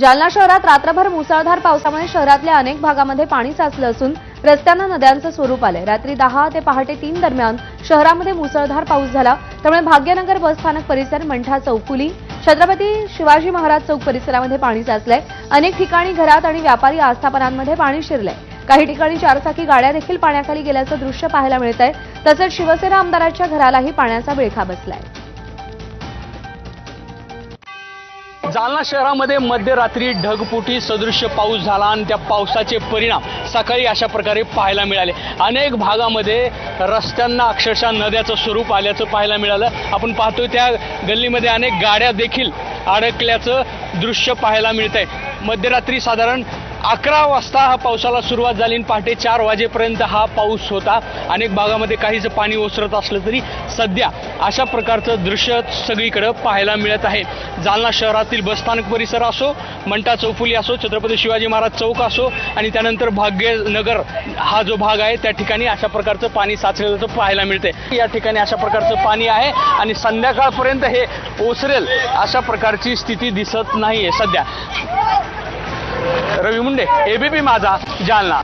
जालना शहरात रात्रभर मुसळधार पावसामुळे शहरातल्या अनेक भागामध्ये पाणी साचलं असून रस्त्यांना नद्यांचं स्वरूप आलंय. रात्री दहा ते पहाटे तीन दरम्यान शहरामध्ये मुसळधार पाऊस झाला. त्यामुळे भाग्यनगर बस स्थानक परिसर मंठा चौकुली छत्रपती शिवाजी महाराज चौक परिसरामध्ये पाणी साचलंय. अनेक ठिकाणी घरात आणि व्यापारी आस्थापनांमध्ये पाणी शिरलंय. काही ठिकाणी चारचाकी गाड्या देखील पाण्याखाली गेल्याचं दृश्य पाहायला मिळत आहे तसंच शिवसेना आमदाराच्या घरालाही पाण्याचा विळखा बसलाय. जालना शहरामध्ये मध्यरात्री ढगफुटी सदृश्य पाऊस झाला आणि त्या पावसाचे परिणाम सकाळी अशा प्रकारे पाहायला मिळाले. अनेक भागामध्ये रस्त्यांना अक्षरशः नद्याचं स्वरूप आल्याचं पाहायला मिळालं. आपण पाहतोय त्या गल्लीमध्ये अनेक गाड्या देखील अडकल्याचं दृश्य पाहायला मिळत आहे मध्यरात्री साधारण अकरा वाजता हा पावसाला सुरुवात झाली आणि पहाटे चार वाजेपर्यंत हा पाऊस होता. अनेक भागामध्ये काहीच पाणी ओसरत असलं तरी सध्या अशा प्रकारचं दृश्य सगळीकडे पाहायला मिळत आहे. जालना शहरातील बसस्थानक परिसर असो मंटा चौफुली असो छत्रपती शिवाजी महाराज चौक असो आणि त्यानंतर भाग्यनगर हा जो भाग आहे त्या ठिकाणी अशा प्रकारचं पाणी साचलेलं पाहायला मिळते या ठिकाणी अशा प्रकारचं पाणी आहे आणि संध्याकाळपर्यंत हे ओसरेल अशा प्रकारची स्थिती दिसत नाहीये सध्या. रवी मुंडे एबीपी माझा जालना.